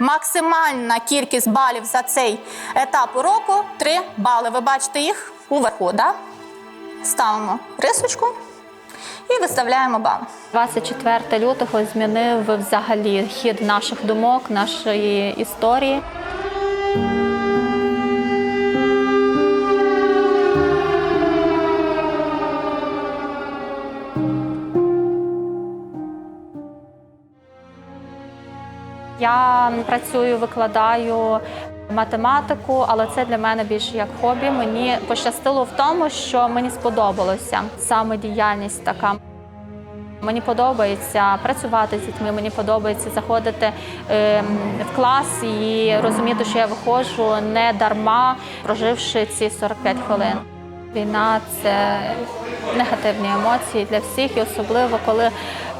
Максимальна кількість балів за цей етап уроку 3 бали. Ви бачите їх уверху, да? Ставимо рисочку і виставляємо бали. 24 лютого змінив взагалі хід наших думок, нашої історії. Я працюю, викладаю математику, але це для мене більше як хобі. Мені пощастило в тому, що мені сподобалося саме діяльність така. Мені подобається працювати з дітьми, мені подобається заходити ем, в клас і розуміти, що я виходжу не дарма, проживши ці 45 хвилин. Війна це негативні емоції для всіх, і особливо коли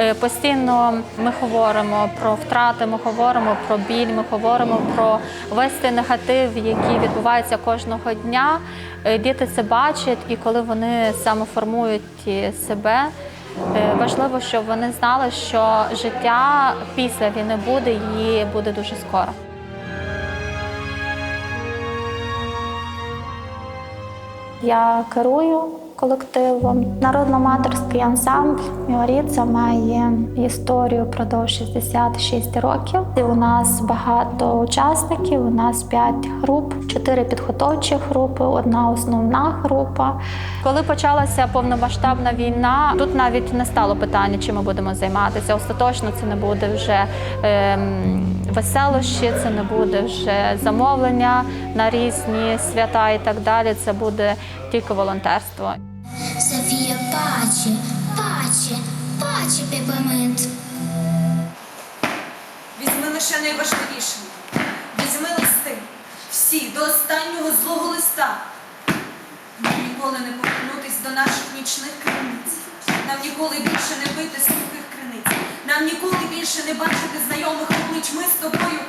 е, постійно ми говоримо про втрати, ми говоримо про біль, ми говоримо про весь цей негатив, який відбувається кожного дня. Е, Діти це бачать, і коли вони самоформують е, себе. Важливо, щоб вони знали, що життя після війни буде і буде дуже скоро. Я керую колективом. Народно-аматорський ансамбль Міоріца має історію продовж 66 років. І у нас багато учасників. У нас 5 груп, 4 підготовчі групи, одна основна група. Коли почалася повномасштабна війна, тут навіть не стало питання, чим ми будемо займатися. Остаточно це не буде вже. Ем, веселощі, це не буде вже замовлення на різні свята і так далі. Це буде тільки волонтерство. Софія паче, паче, паче пепемент. Візьми лише найважливіше. Візьми листи. Всі до останнього злого листа. Нам ніколи не повернутись до наших нічних криниць. Нам ніколи більше не пити з сухих криниць. Нам ніколи більше не бачити знайомих облич. Ми з тобою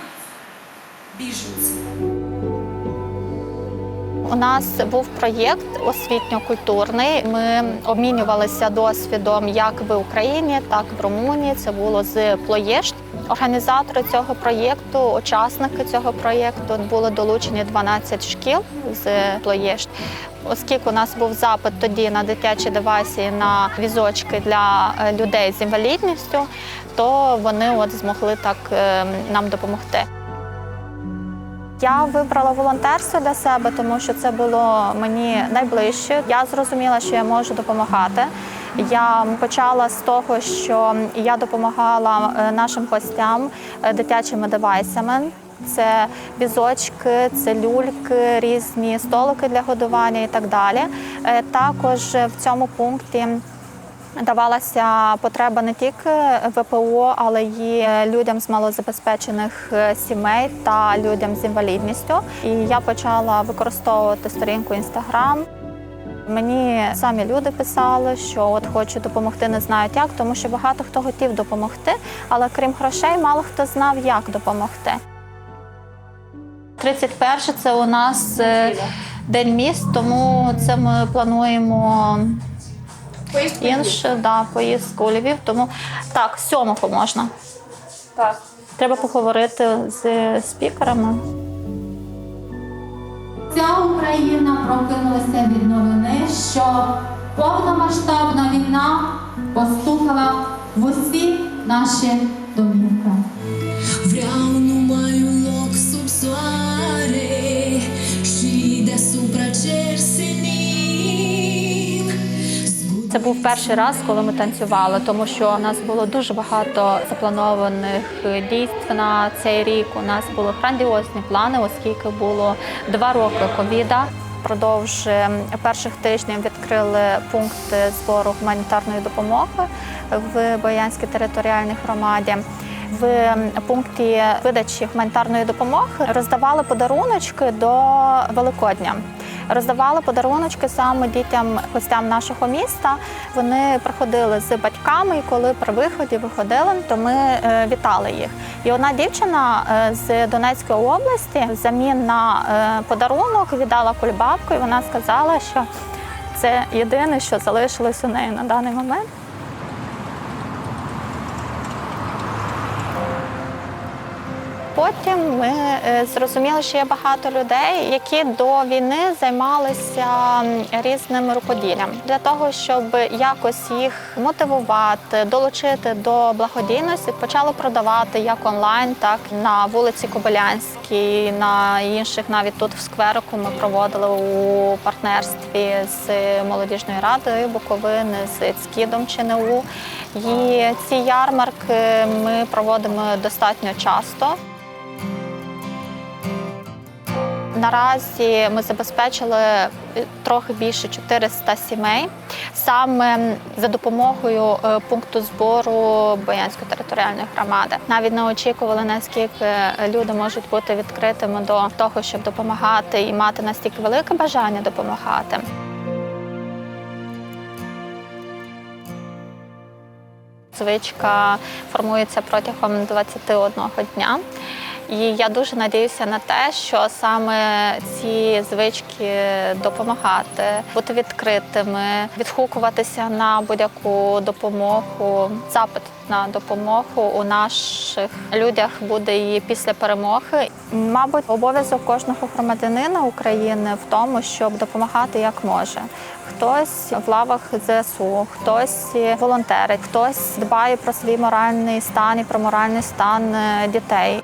біженці. У нас був проєкт освітньо-культурний. Ми обмінювалися досвідом як в Україні, так і в Румунії. Це було з Плоєшт. Організатори цього проєкту, учасники цього проєкту були долучені 12 шкіл з Плоєшт. Оскільки у нас був запит тоді на дитячі девайси, на візочки для е, людей з інвалідністю, то вони от змогли так е, нам допомогти. Я вибрала волонтерство для себе, тому що це було мені найближче. Я зрозуміла, що я можу допомагати. Я почала з того, що я допомагала е, нашим гостям е, дитячими девайсами. Це візочки, це люльки, різні столики для годування і так далі. Е, Також в цьому пункті Давалася потреба не тільки ВПО, але й людям з малозабезпечених е, сімей та людям з інвалідністю. І я почала використовувати сторінку Інстаграм. Мені самі люди писали, що от хочуть допомогти, не знають як, тому що багато хто хотів допомогти, але крім грошей, мало хто знав, як допомогти. 31 це у нас е, день міст, тому це ми плануємо інше, да, поїздку у Львів. Тому так, сьомого можна. Так. Треба поговорити з спікерами. Ця Україна прокинулася від новини, що повномасштабна війна постукала в усі наші домівки. Це був перший раз, коли ми танцювали, тому що у нас було дуже багато запланованих дійств на цей рік. У нас були грандіозні плани, оскільки було два роки ковіда. Впродовж е, перших тижнів відкрили пункт збору гуманітарної допомоги в Боянській територіальній громаді. В пункті видачі гуманітарної допомоги роздавали подаруночки до Великодня. Роздавали подаруночки саме дітям, гостям нашого міста. Вони приходили з батьками, і коли при виході виходили, то ми е, вітали їх. І одна дівчина е, з Донецької області взамін на е, подарунок віддала кульбабку, і вона сказала, що це єдине, що залишилось у неї на даний момент. Потім ми е, зрозуміли, що є багато людей, які до війни займалися різним рукоділлям для того, щоб якось їх мотивувати, долучити до благодійності, почали продавати як онлайн, так і на вулиці Кобилянській, на інших, навіть тут в скверику ми проводили у партнерстві з молодіжною радою Буковини, з ЦКІДом ЧНУ. І ці ярмарки ми проводимо достатньо часто. Наразі ми забезпечили е, трохи більше 400 сімей саме за допомогою е, пункту збору Боянської територіальної громади. Навіть не очікували, наскільки люди можуть бути відкритими до того, щоб допомагати і мати настільки велике бажання допомагати. Звичка формується протягом 21 дня. І я дуже надіюся на те, що саме ці звички допомагати, бути відкритими, відгукуватися на будь-яку допомогу, запит на допомогу у наших людях буде і після перемоги. Мабуть, обов'язок кожного громадянина України в тому, щоб допомагати як може. Хтось в лавах ЗСУ, хтось волонтерить, хтось дбає про свій моральний стан і про моральний стан е, дітей.